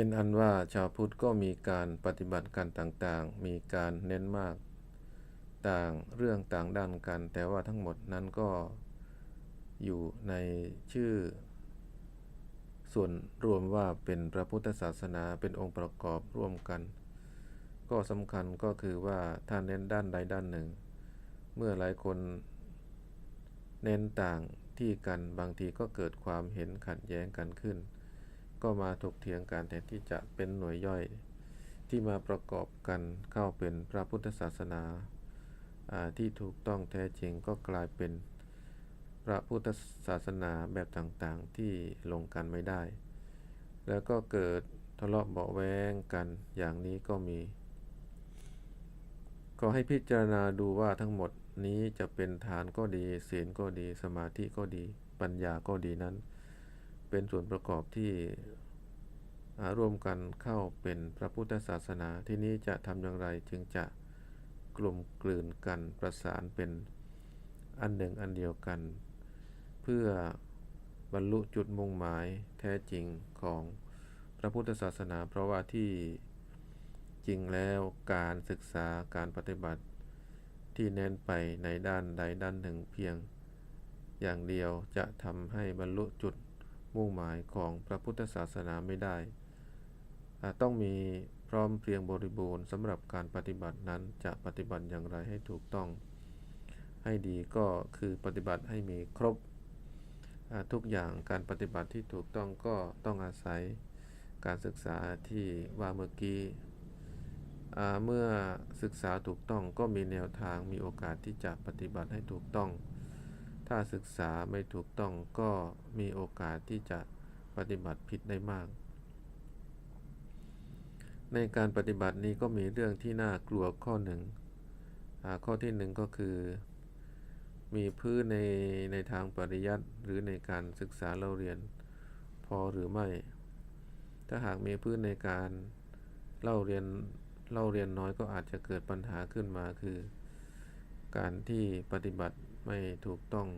เป็นอันว่าชาวพุทธก็มีการปฏิบัติกันต่างๆ มีการเน้นมากต่างเรื่องต่างด้านกัน แต่ว่าทั้งหมดนั้นก็อยู่ในชื่อ ส่วนรวมว่าเป็นพระพุทธศาสนาเป็นองค์ประกอบร่วมกัน ก็สำคัญก็คือว่าถ้าเน้นด้านใดด้านหนึ่ง เมื่อหลายคนเน้นต่างที่กันบางทีก็เกิดความเห็นขัดแย้งกันขึ้น ก็มาถกเถียงกันแทนที่จะเป็นหน่วยย่อย ที่มาประกอบกันเข้าเป็นพระพุทธศาสนาที่ถูกต้องแท้จริงก็กลายเป็นพระพุทธศาสนาแบบต่างๆ ที่ลงกันไม่ได้ แล้วก็เกิดทะเลาะเบาแวงกันอย่างนี้ก็มีก็ให้พิจารณาดูว่าทั้งหมดนี้จะเป็นฐานก็ดี ศีลก็ดี สมาธิก็ดี ปัญญาก็ดีนั้น เป็นส่วนประกอบที่ร่วมกันเข้าเป็นพระพุทธศาสนาที่นี้จะทำอย่างไรจึงจะกลุ่มกลืนกันประสานเป็นอันหนึ่งอันเดียวกัน เพื่อบรรลุจุดมุ่งหมายแท้จริงของพระพุทธศาสนา เพราะว่าที่จริงแล้วการศึกษาการปฏิบัติที่เน้นไปในด้านใดด้านหนึ่งเพียงอย่างเดียวจะทำให้บรรลุจุด มุ่งหมายของพระพุทธศาสนาไม่ได้ ต้องมีพร้อมเพรียงบริบูรณ์สำหรับการปฏิบัตินั้นจะปฏิบัติอย่างไรให้ถูกต้อง ให้ดีก็คือปฏิบัติให้มีครบทุกอย่างการปฏิบัติที่ถูกต้องก็ต้องอาศัยการศึกษาที่ว่าเมื่อกี้เมื่อศึกษาถูกต้องก็มีแนวทางมีโอกาสที่จะปฏิบัติให้ถูกต้อง ถ้าศึกษาไม่ถูกต้องก็มีโอกาสที่จะปฏิบัติผิดได้มาก ในการปฏิบัตินี้ก็มีเรื่องที่น่ากลัวข้อหนึ่ง ข้อที่หนึ่งก็คือ มีพื้นในในทางปริยัติหรือในการศึกษาเราเรียนพอหรือไม่ ถ้าหากมีพื้นในการเล่าเรียนเล่าเรียนน้อยก็อาจจะเกิดปัญหาขึ้นมาคือ การที่ปฏิบัติ ไม่ถูกต้อง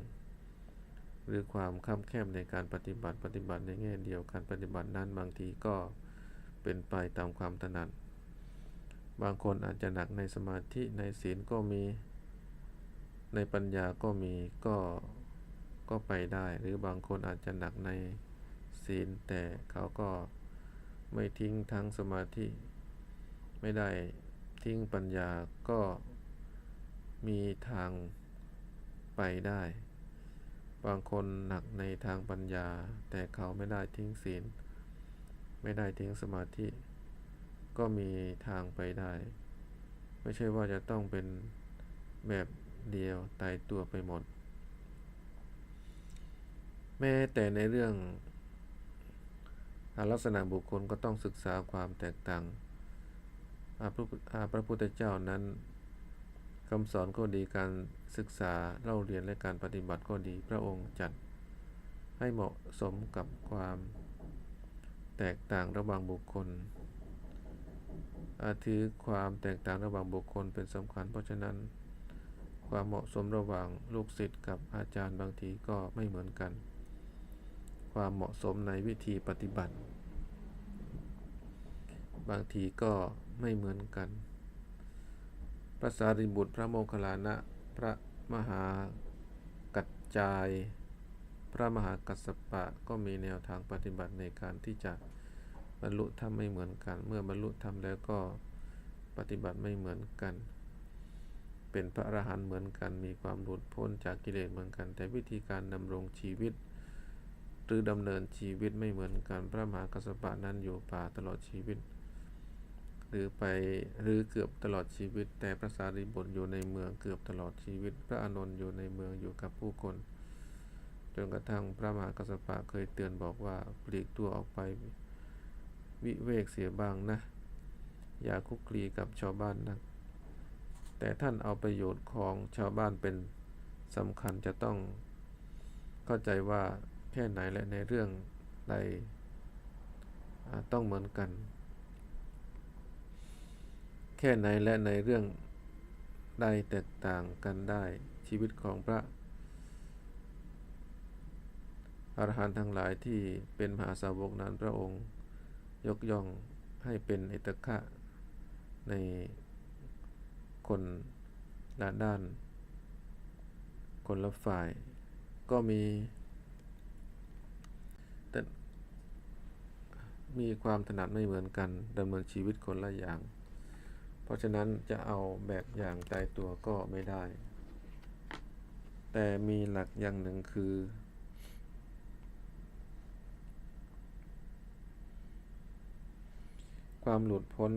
หรือความคับแคบในการปฏิบัติปฏิบัติในแง่เดียวการปฏิบัตินั้นบางทีก็เป็นไปตามความถนัดบางคนอาจจะหนักในสมาธิในศีลก็มีในปัญญาก็มีก็ก็ไปได้ หรือบางคนอาจจะหนักในศีล แต่เขาก็ไม่ทิ้งทั้งสมาธิ ไม่ได้ทิ้งปัญญาก็มีทาง ไปได้ บางคนหนักในทางปัญญา แต่เขาไม่ได้ทิ้งศีล ไม่ได้ทิ้งสมาธิ ก็มีทางไปได้ ไม่ใช่ว่าจะต้องเป็นแบบเดียวตายตัวไปหมด แม้แต่ในเรื่องลักษณะบุคคลก็ต้องศึกษาความแตกต่างพระพุทธเจ้านั้น คำสอนก็ดีการศึกษาเล่าเรียนและการปฏิบัติก็ดีพระองค์จัดให้เหมาะสมกับความแตกต่างระหว่างบุคคล อาถือความแตกต่างระหว่างบุคคลเป็นสำคัญ เพราะฉะนั้น ความเหมาะสมระหว่างลูกศิษย์กับอาจารย์บางทีก็ไม่เหมือนกัน ความเหมาะสมในวิธีปฏิบัติ บางทีก็ไม่เหมือนกัน พระสารีบุตร พระโมคคัลลานะ พระมหากัจจาย พระมหากัสสปะก็มีแนวทางปฏิบัติในการที่จะบรรลุธรรมไม่เหมือนกัน เมื่อบรรลุธรรมแล้วก็ปฏิบัติไม่เหมือนกัน เป็นพระอรหันต์เหมือนกัน มีความหลุดพ้นจากกิเลสเหมือนกัน แต่วิธีการดำรงชีวิต หรือดำเนินชีวิตไม่เหมือนกัน พระมหากัสสปะนั้นอยู่ป่าตลอดชีวิต หรือไปหรือเกือบตลอดชีวิต แต่พระสารีบุตรอยู่ในเมืองเกือบตลอดชีวิต พระอานนท์อยู่ในเมืองอยู่กับผู้คน จนกระทั่งพระมหากัสสปะเคยเตือนบอกว่าปลีกตัวออกไปวิเวกเสียบ้างนะ อย่าคุกคีกับชาวบ้านนะแต่ท่านเอาประโยชน์ของชาวบ้านเป็นสำคัญจะต้องเข้าใจว่าแค่ไหนและในเรื่องใดต้องเหมือนกัน แค่ไหนและในเรื่องใดแตกต่างกันได้ชีวิตของพระอรหันต์ทั้งหลายที่เป็นมหาสาวกนั้นพระองค์ยกย่องให้เป็นเอตคะในคนละด้าน คนละฝ่าย ก็มีแต่มีความถนัดไม่เหมือนกันดำเนินชีวิตคนละอย่าง ราะฉะนั้นจะเอาแบบอย่างตายตัวก็ไม่ได้ แต่มีหลักอย่างหนึ่งคือ ความหลุดพ้น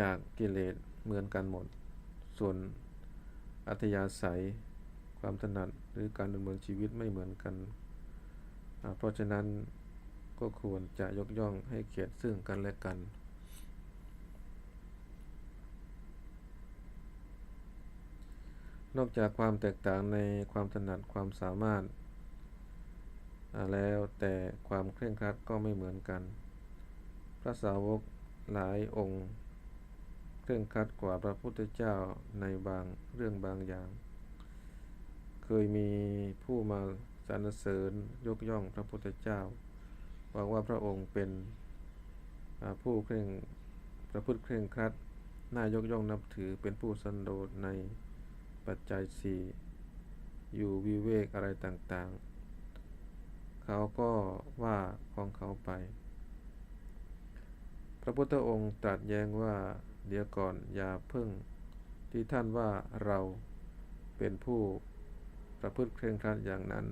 จากกิเลสเหมือนกันหมด ส่วนอัธยาศัย ความถนัดหรือการดำเนินชีวิตไม่เหมือนกัน เพราะฉะนั้นก็ควรจะยกย่องให้เกียรติซึ่งกันและกัน นอกจากความแตกต่างในความถนัดความสามารถ แล้วแต่ความเคร่งครัดก็ไม่เหมือนกัน พระสาวกหลายองค์ เคร่งครัดกว่าพระพุทธเจ้าในบางเรื่องบางอย่าง เคยมีผู้มาสรรเสริญยกย่องพระพุทธเจ้าบอกว่าพระองค์เป็นผู้เคร่งประพฤติเคร่งครัดน่ายกย่องนับถือเป็นผู้สันโดษใน ปัจจัยสี่อยู่วิเวกอะไรต่างๆ เขาก็ว่าของเขาไป พระพุทธองค์ตรัสแย้งว่าเดี๋ยวก่อนอย่าเพิ่ง ที่ท่านว่าเราเป็นผู้ประพฤติเคร่งครัดอย่างนั้น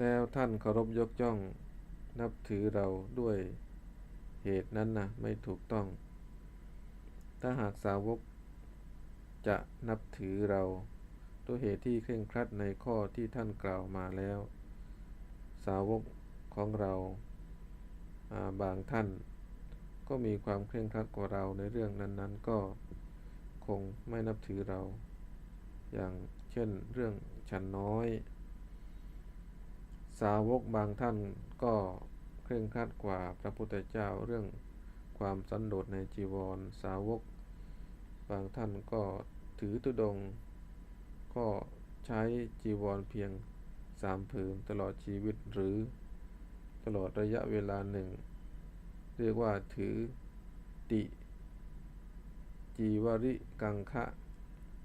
แล้วท่านเคารพยกย่องนับถือเราด้วย เหตุนั้นนะไม่ถูกต้อง ถ้าหากสาวกจะนับถือเราด้วยเหตุที่เคร่งครัดในข้อที่ท่านกล่าวมาแล้ว สาวกของเราบางท่าน ก็มีความเคร่งครัดกว่าเราในเรื่องนั้น ๆ ก็คงไม่นับถือเรา อย่างเช่นเรื่องฉันน้อย สาวกบางท่านก็ เคร่งครัดกว่าพระพุทธเจ้าเรื่องความสันโดษในจีวรสาวก บางท่านก็ถือตุดง ก็ใช้จีวรเพียงสามผืนตลอดชีวิตหรือตลอดระยะเวลาหนึ่ง เรียกว่าถือติ จีวริกังคะ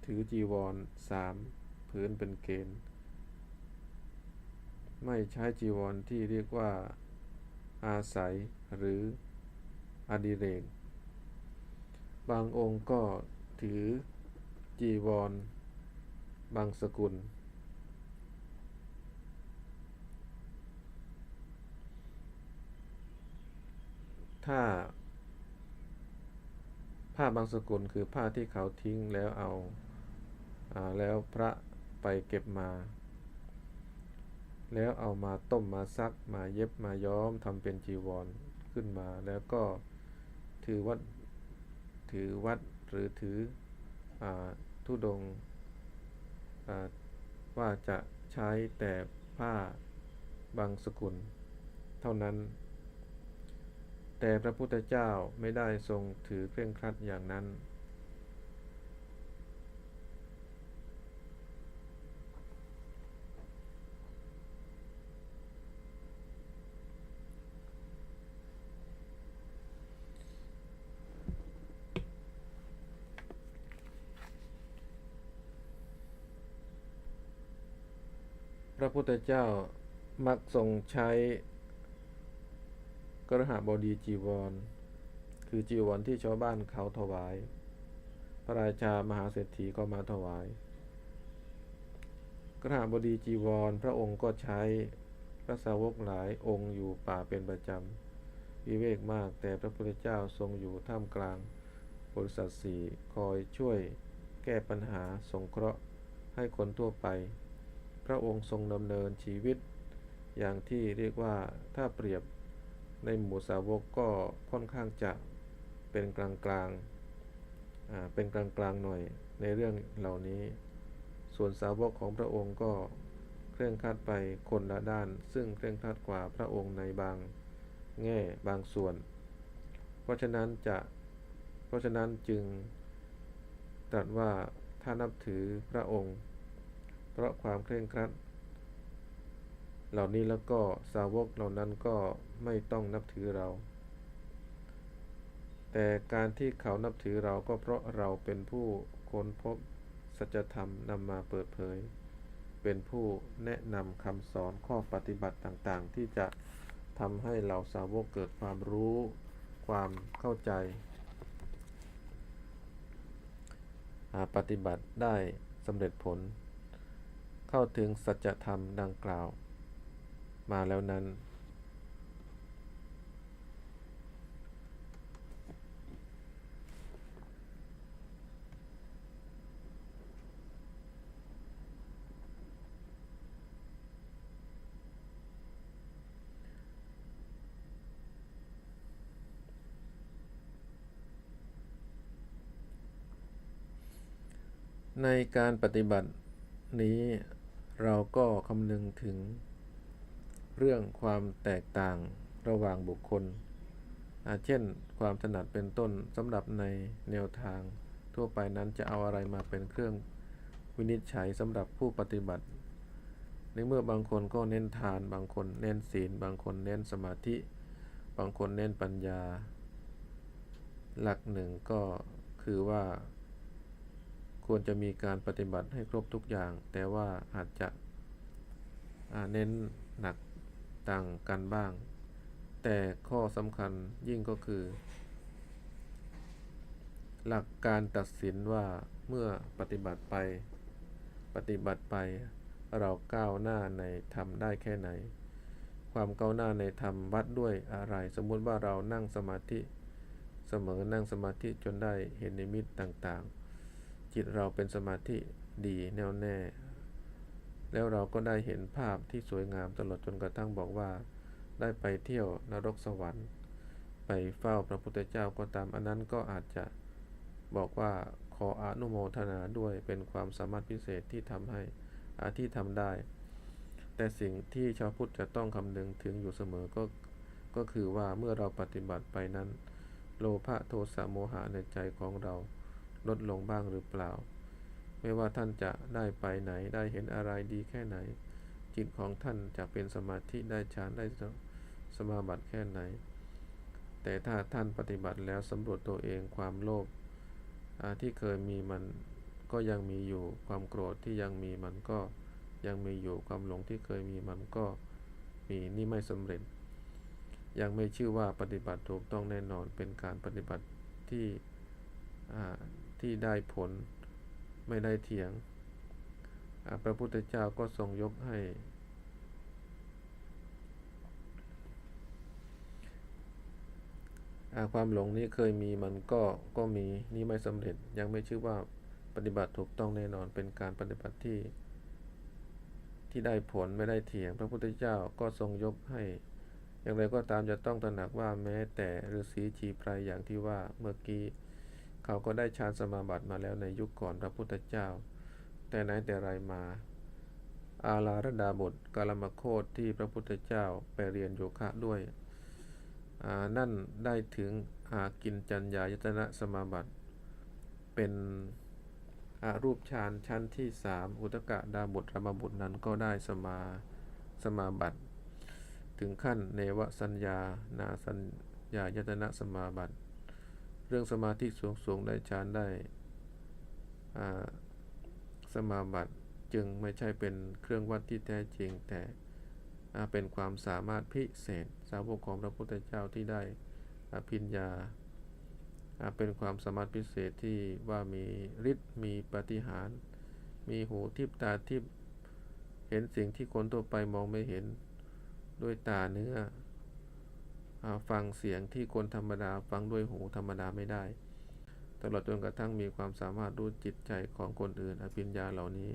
ถือจีวรสามผืนเป็นเกณฑ์ ไม่ใช้จีวรที่เรียกว่า อาศัยหรืออดิเรก บางองค์ก็ถือจีวร บางสกุล ถ้า ผ้าบางสกุลคือผ้าที่เขาทิ้งแล้วเอาอาแล้วพระไปเก็บมา แล้วเอามาต้มมาซักมาเย็บมาย้อมทำเป็นจีวรขึ้นมา แล้วก็ถือวัดถือวัดหรือถืออทุดงว่าจะใช้แต่ผ้าบางสกุล เท่านั้น แต่พระพุทธเจ้าไม่ได้ทรงถือเคร่งครัดอย่างนั้น ระพุทธเจ้ามักทรงใช้กระหาบดีจีวร คือจีวรที่ชาวบ้านเขาถวาย พระราชามหาเศรษฐีก็มาถวาย กระหาบดีจีวรพระองค์ก็ใช้พระสาวกหลายองค์อยู่ป่าเป็นประจำวิเวกมากแต่พระพุทธเจ้าทรงอยู่ท่ามกลางบริษัทสี่คอยช่วยแก้ปัญหาสงเคราะห์ให้คนทั่วไป พระองค์ทรงดำเนินชีวิต อย่างที่เรียกว่าถ้าเปรียบในหมู่สาวกก็ค่อนข้างจะเป็นกลางกลางเป็นกลางกลางหน่อยในเรื่องเหล่านี้ ส่วนสาวกของพระองค์ก็เคร่งครัดไปคนละด้าน ซึ่งเคร่งครัดกว่าพระองค์ในบางแง่บางส่วน เพราะฉะนั้นจะเพราะฉะนั้นจึงตรัสว่าถ้านับถือพระองค์ เพราะความเคร่งครัด เหล่านี้แล้วก็สาวกเหล่านั้นก็ไม่ต้องนับถือเรา แต่การที่เขานับถือเราก็เพราะเราเป็นผู้ค้นพบสัจธรรมนำมาเปิดเผย เป็นผู้แนะนำคำสอนข้อปฏิบัติต่างๆ ที่จะทำให้เราสาวกเกิดความรู้ ความเข้าใจ ปฏิบัติได้สำเร็จผล เข้าถึงสัจธรรมดังกล่าว มาแล้วนั้น ในการปฏิบัตินี้ เราก็คำนึงถึง เรื่องความแตกต่างระหว่างบุคคลเช่น ความถนัดเป็นต้นสำหรับในแนวทาง ทั่วไปนั้นจะเอาอะไรมาเป็นเครื่องวินิจฉัยสำหรับผู้ปฏิบัติ ในเมื่อบางคนก็เน้นทาน บางคนเน้นศีล บางคนเน้นสมาธิ บางคนเน้นปัญญา หลักหนึ่งก็คือว่า ควรจะมีการปฏิบัติให้ครบทุกอย่าง แต่ว่าอาจจะเน้นหนักต่างกันบ้าง แต่ข้อสำคัญยิ่งก็คือ หลักการตัดสินว่าเมื่อปฏิบัติไป ปฏิบัติไปเราก้าวหน้าในธรรมได้แค่ไหน ความก้าวหน้าในธรรมวัดด้วยอะไร สมมุติว่าเรานั่งสมาธิเสมอนั่งสมาธิจนได้เห็นนิมิตต่างๆ จิตเราเป็นสมาธิดีแน่วแน่ แล้วเราก็ได้เห็นภาพที่สวยงามตลอดจนกระทั่งบอกว่า ได้ไปเที่ยวนรกสวรรค์ ไปเฝ้าพระพุทธเจ้าก็ตามอันนั้นก็อาจจะบอกว่าขออนุโมทนาด้วยเป็นความสามารถพิเศษที่ทำให้อาที่ทำได้ แต่สิ่งที่ชาวพุทธจะต้องคำนึงถึงอยู่เสมอก็ก็คือว่าเมื่อเราปฏิบัติไปนั้น โลภะโทสะโมหะในใจของเรา ลดลงบ้างหรือเปล่า ไม่ว่าท่านจะได้ไปไหนได้เห็นอะไรดีแค่ไหน จิตของท่านจะเป็นสมาธิได้ฌานได้สมาบัติแค่ไหน แต่ถ้าท่านปฏิบัติแล้วสำรวจตัวเองความโลภที่เคยมีมันก็ยังมีอยู่ความโกรธที่ยังมีมันก็ยังมีอยู่ความหลงที่เคยมีมันก็มีนี่ไม่สำเร็จ ยังไม่ชื่อว่าปฏิบัติถูกต้องแน่นอนเป็นการปฏิบัติที่ ที่ได้ผลไม่ได้เถียง พระพุทธเจ้าก็ทรงยกให้ ความหลงนี้เคยมีมันก็ก็มีนี่ไม่สำเร็จยังไม่ชื่อว่าปฏิบัติถูกต้องแน่นอนเป็นการปฏิบัติที่ ที่ได้ผลไม่ได้เถียง พระพุทธเจ้าก็ทรงยกให้ อย่างไรก็ตามจะต้องตระหนักว่าแม้แต่ฤาษีชีไพรอย่างที่ว่าเมื่อกี้ เขาก็ได้ฌานสมาบัติมาแล้วในยุคก่อนพระพุทธเจ้า แต่ไหนแต่ไรมา อาลาระดาบทกาลมโคตที่พระพุทธเจ้าไปเรียนโยคะด้วย นั่นได้ถึงอากินจัญญายตนะสมาบัติ เป็นรูปฌานชั้นที่สามอุตกะดาบทรมบุตรนั้นก็ได้สมาสมาบัติ ถึงขั้นเนวสัญญา นาสัญญายตนะสมาบัติ รื่องสมาธิสูงสูงได้ฌานได้สมาบัติจึงไม่ใช่เป็นเครื่องวัดที่แท้จริง แต่เป็นความสามารถพิเศษ สาวกของพระพุทธเจ้าที่ได้อภิญญาเป็นความสามารถพิเศษที่ว่ามีฤทธิ์มีปฏิหาร มีหูทิพตาทิพเห็นสิ่งที่คนทั่วไปมองไม่เห็นด้วยตาเนื้อ ฟังเสียงที่คนธรรมดาฟังด้วยหูธรรมดาไม่ได้ ตลอดจนกระทั่งมีความสามารถรู้จิตใจของคนอื่นอภิญญาเหล่านี้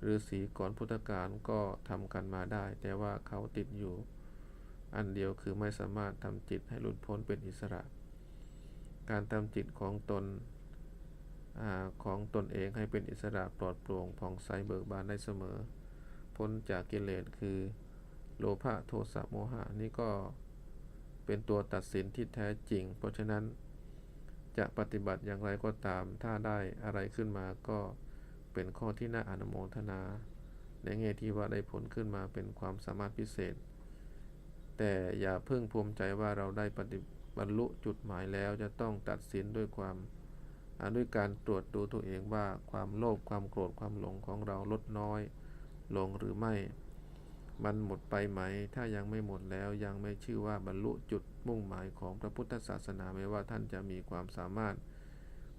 หรือสีก่อนพุทธกาลก็ทำกันมาได้ แต่ว่าเขาติดอยู่ อันเดียวคือไม่สามารถทำจิตให้หลุดพ้นเป็นอิสระ การทำจิตของตนอของตนเองให้เป็นอิสระปลอดโปร่งผ่องใสเบิกบานได้เสมอ พ้นจากกิเลสคือโลภะโทสะโมหะนี่ก็ เป็นตัวตัดสินที่แท้จริง เพราะฉะนั้นจะปฏิบัติอย่างไรก็ตาม ถ้าได้อะไรขึ้นมาก็เป็นข้อที่น่าอนุโมทนา ในแง่ที่ว่าได้ผลขึ้นมาเป็นความสามารถพิเศษ แต่อย่าเพิ่งภูมิใจว่าเราได้ปฏิบรรลุจุดหมายแล้วจะต้องตัดสินด้วยความด้วยการตรวจดูตัวเองว่าความโลภความโกรธความหลงของเราลดน้อย ลงหรือไม่ มันหมดไปไหม ถ้ายังไม่หมดแล้วยังไม่ชื่อว่าบรรลุจุดมุ่งหมายของพระพุทธศาสนาไม่ว่าท่านจะมีความสามารถ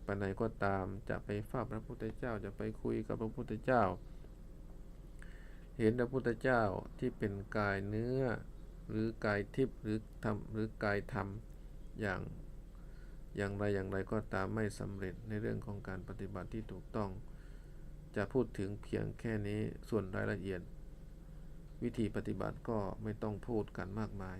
ปานใดก็ตามจะไปฝ้าพระพุทธเจ้าจะไปคุยกับพระพุทธเจ้า เห็นพระพุทธเจ้าที่เป็นกายเนื้อ หรือกายทิพย์หรือธรรมหรือกายธรรมอย่างอย่างไรอย่างไรก็ตามไม่สำเร็จในเรื่องของการปฏิบัติที่ถูกต้อง จะพูดถึงเพียงแค่นี้ส่วนรายละเอียด วิธีปฏิบัติก็ไม่ต้องพูดกันมากมาย